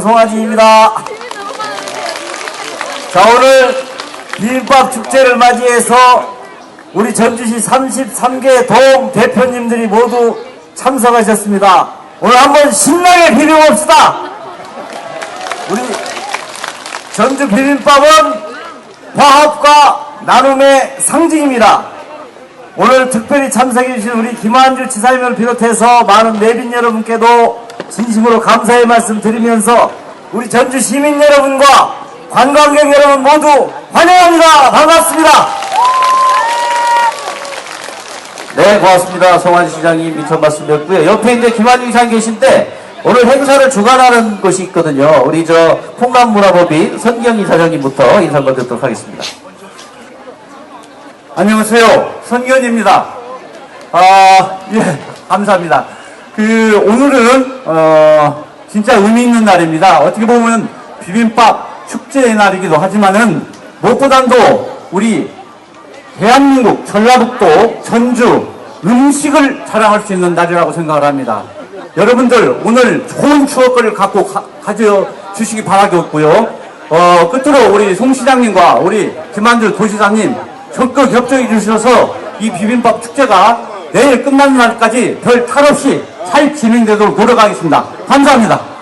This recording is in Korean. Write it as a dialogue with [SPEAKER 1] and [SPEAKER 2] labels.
[SPEAKER 1] 송아지입니다. 자, 오늘 비빔밥 축제를 맞이해서 우리 전주시 33개 도움 대표님들이 모두 참석하셨습니다. 오늘 한번 신나게 비벼봅시다. 우리 전주 비빔밥은 화합과 나눔의 상징입니다. 오늘 특별히 참석해주신 우리 김한주 지사님을 비롯해서 많은 내빈 여러분께도 진심으로 감사의 말씀 드리면서 우리 전주 시민 여러분과 관광객 여러분 모두 환영합니다. 반갑습니다.
[SPEAKER 2] 네, 고맙습니다. 송환 시장님 미천 말씀드렸고요. 옆에 이제 김한중 이사님 계신데 오늘 행사를 주관하는 곳이 있거든요. 우리 저 풍남문화법인 선경 이사장님부터 인사 한번 듣도록 하겠습니다.
[SPEAKER 1] 안녕하세요. 선견입니다. 아, 예, 감사합니다. 그, 오늘은, 어, 진짜 의미 있는 날입니다. 어떻게 보면 비빔밥 축제의 날이기도 하지만은, 무엇보다도 우리 대한민국, 전라북도, 전주 음식을 자랑할 수 있는 날이라고 생각을 합니다. 여러분들 오늘 좋은 추억을 갖고 가, 져 주시기 바라겠고요. 어, 끝으로 우리 송 시장님과 우리 김한주 도시장님 적극 협조해 주셔서 이 비빔밥 축제가 내일 끝나는 날까지 별 탈 없이 잘 진행되도록 노력하겠습니다. 감사합니다.